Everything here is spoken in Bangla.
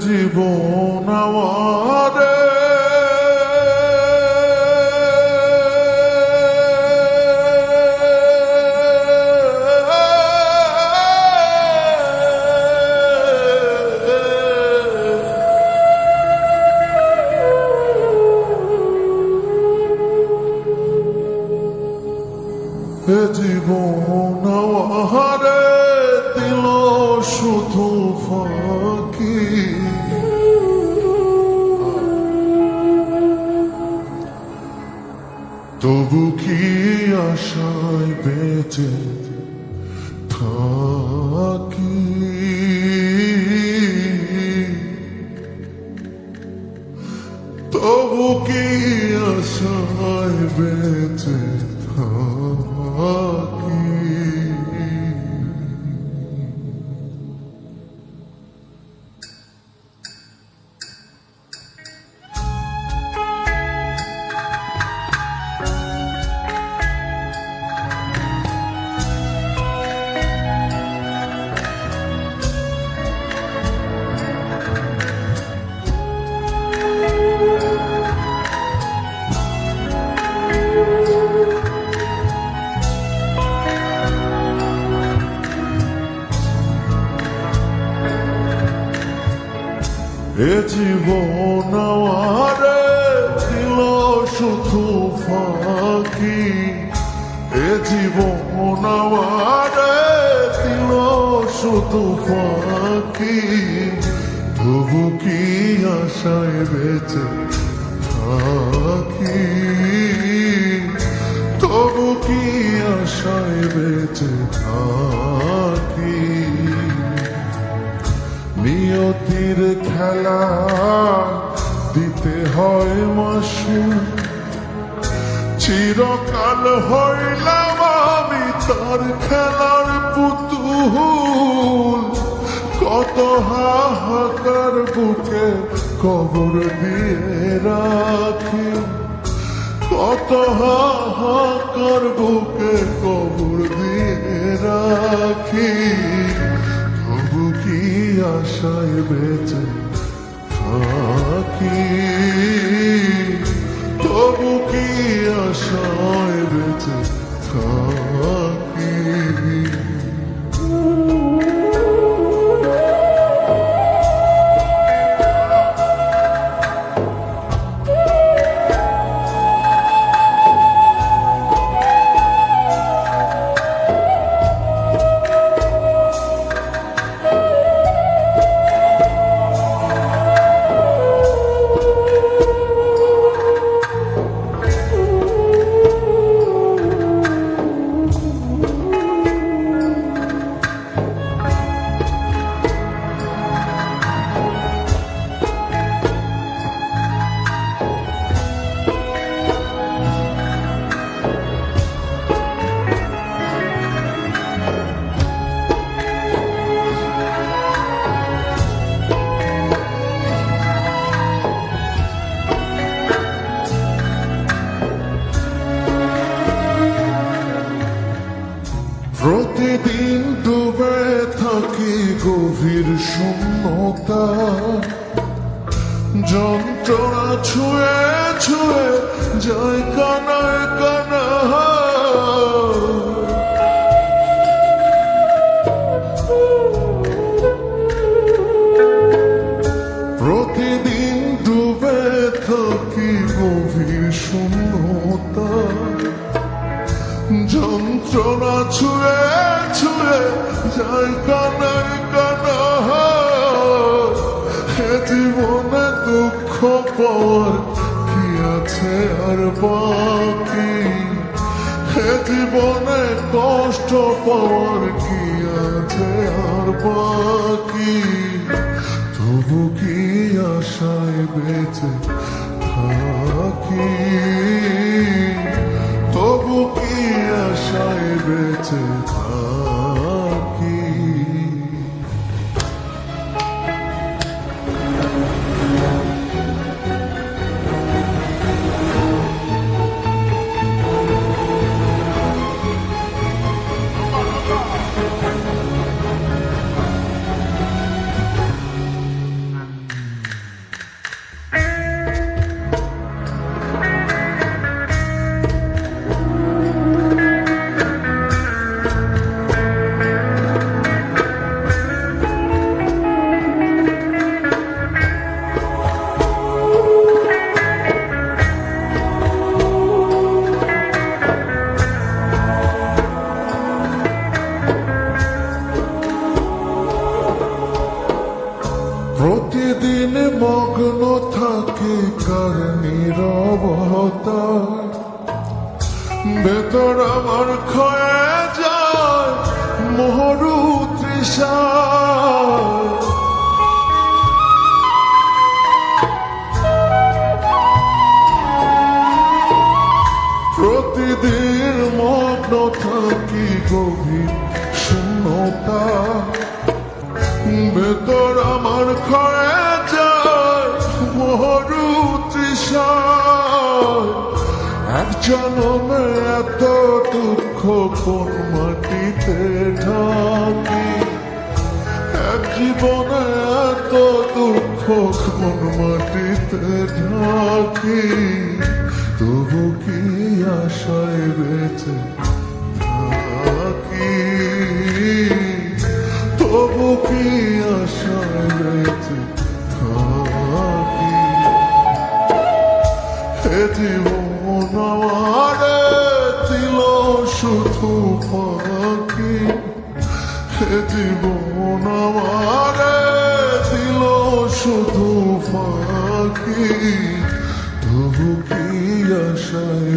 জীবন আমারে শুধু ফাঁকি। তবু কি আশায় বেঁচে এ জীবন আমারে দিল শুধু ফাঁকি। এ জীবন আমারে দিল শুধু ফাঁকি। তবু কি আশায় বেঁচে থাকি? তবু কি আশায় বেঁচে থাকি? নিয়তির খেলা দিতে হয় মাসু। চিরকাল হইলাম আমি তার খেলার পুতুল। কত হাহাকার বুকে কবর দিয়ে রাখি। কত হাহাকার বুকে কবর দিয়ে রাখি। কি আশায় বেঁচে থাকি? তবু কি আশায় বেঁচে থাকি? গভীর শূন্যতা, যন্ত্রণা ছুঁয়ে ছুঁয়ে যায় কানায় কানা প্রতিদিন ডুবে থাকি গভীর শূন্যতা, যন্ত্রণা ছুঁয়ে ছুঁয়ে যায় কানা দুঃখ পাওয়ার কি আছে আর বাকি? হে জীবনে কষ্ট পাওয়ার কি আছে আর বাকি? তবু কি আশায় বেঁচে থাকি? তবু কি আশায় বেঁচে থাকি? ক্ষয়ে যায়, মোহরু তৃষা প্রতিদিন মগ্ন থাকি গভীর শূন্যতা। ভেতর আমার ক্ষয়ে যায়, মহরু তৃষায়। এক জনমে এত দুঃখ কোন মাটিতে ঢাকি? এক জীবনে এত দুঃখ কোন মাটিতে ঢাকি? তবু কি আশায় বেঁচে থাকি? তবু কি আশায় বেঁচে থাকি? হে জীবন আমারে ছিল শুধু হে জীবন আমারে দিল শুধু ফাঁকি তবু কি আশায়